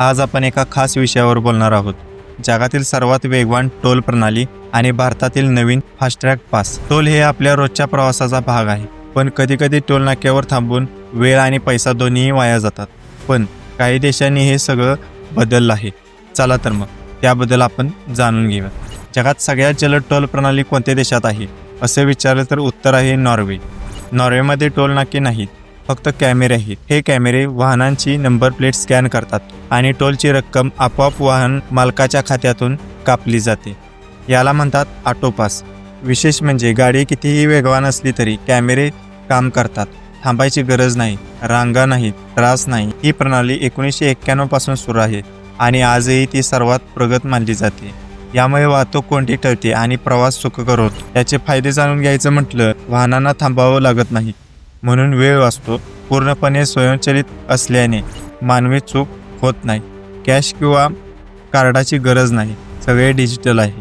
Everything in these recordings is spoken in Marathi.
आज आपण एका खास विषयावर बोलणार आहोत. जगातील सर्वात वेगवान टोल प्रणाली आणि भारतातील नवीन फास्ट्रॅक पास. टोल हे आपल्या रोजच्या प्रवासाचा भाग आहे. पण कधीकधी टोल नाक्यावर थांबून वेळ आणि पैसा दोन्हीही वाया जातात. पण काही देशांनी हे सगळं बदललं आहे. चला तर मग त्याबद्दल आपण जाणून घेऊया. जगात सगळ्यात जलद टोल प्रणाली कोणत्या देशात आहे? असे विचारलं तर उत्तर आहे नॉर्वे. नॉर्वेमध्ये टोल नाके नाहीत. फक्त कॅमेरे आहेत. हे कॅमेरे वाहनांची नंबर प्लेट स्कॅन करतात आणि टोलची रक्कम आपोआप वाहन मालकाच्या खात्यातून कापली जाते. याला म्हणतात ऑटोपास. विशेष म्हणजे गाडी कितीही वेगवान असली तरी कॅमेरे काम करतात. थांबायची गरज नाही रांगा नाहीत त्रास नाही. ही प्रणाली एकोणीसशे एक्क्याण्णवपासून सुरू आहे आणि आजही ती सर्वात प्रगत मानली जाते. यामुळे वाहतूक कोणती टळते आणि प्रवास सुखकर होतो. याचे फायदे जाणून घ्यायचं म्हटलं वाहनांना थांबावं लागत नाही. म्हणून वेळ वाचतो. पूर्णपणे स्वयंचलित असल्याने मानवी चूक होत नाही. कॅश किंवा कार्डाची गरज नाही. सगळे डिजिटल आहे.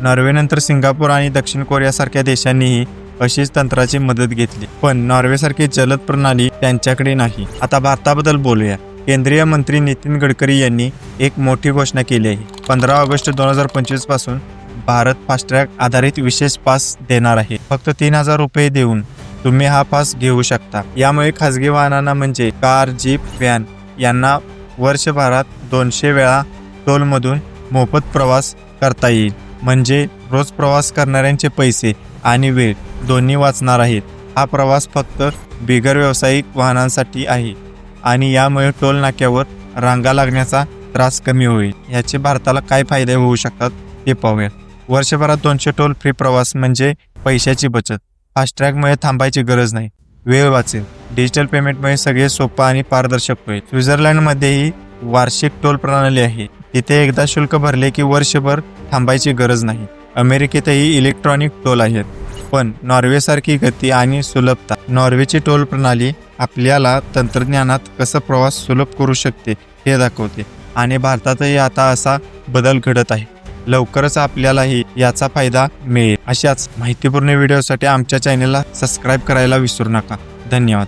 नॉर्वेनंतर सिंगापूर आणि दक्षिण कोरियासारख्या देशांनीही अशीच तंत्राची मदत घेतली. पण नॉर्वेसारखी जलद प्रणाली त्यांच्याकडे नाही. आता भारताबद्दल बोलूया. केंद्रीय मंत्री नितीन गडकरी यांनी एक मोठी घोषणा केली आहे. पंधरा ऑगस्ट दोन हजार पंचवीसपासून भारत फास्टॅग आधारित विशेष पास देणार आहे. फक्त तीन हजार रुपये देऊन तुम्ही हा पास घेऊ शकता. यामुळे खाजगी वाहनांना म्हणजे कार जीप व्हॅन यांना वर्षभरात दोनशे वेळा टोलमधून मोफत प्रवास करता येईल. म्हणजे रोज प्रवास करणाऱ्यांचे पैसे आणि वेळ दोन्ही वाचणार आहेत. हा प्रवास फक्त बिगर व्यावसायिक वाहनांसाठी आहे आणि यामुळे टोल नाक्यावर रांगा लागण्याचा त्रास कमी होईल. याचे भारताला काय फायदे होऊ शकतात ते पाहूया वर्षभरात दोनशे टोल फ्री प्रवास म्हणजे पैशाची बचत. फास्ट्रॅगमुळे थांबायची गरज नाही. वेळ वाचेल. डिजिटल पेमेंटमुळे सगळे सोपं आणि पारदर्शक होईल. स्वित्झर्लंडमध्येही वार्षिक टोल प्रणाली आहे. तिथे एकदा शुल्क भरले की वर्षभर थांबायची गरज नाही. अमेरिकेतही इलेक्ट्रॉनिक टोल आहेत. पण नॉर्वेसारखी गती आणि सुलभता. नॉर्वेची टोल प्रणाली आपल्याला तंत्रज्ञानात कसं प्रवास सुलभ करू शकते हे दाखवते. आणि भारतातही आता असा बदल घडत आहे. लवकरच आपल्यालाही याचा फायदा मिळेल. अशाच माहितीपूर्ण व्हिडिओसाठी आमच्या चॅनेलला सबस्क्राईब करायला विसरू नका. धन्यवाद.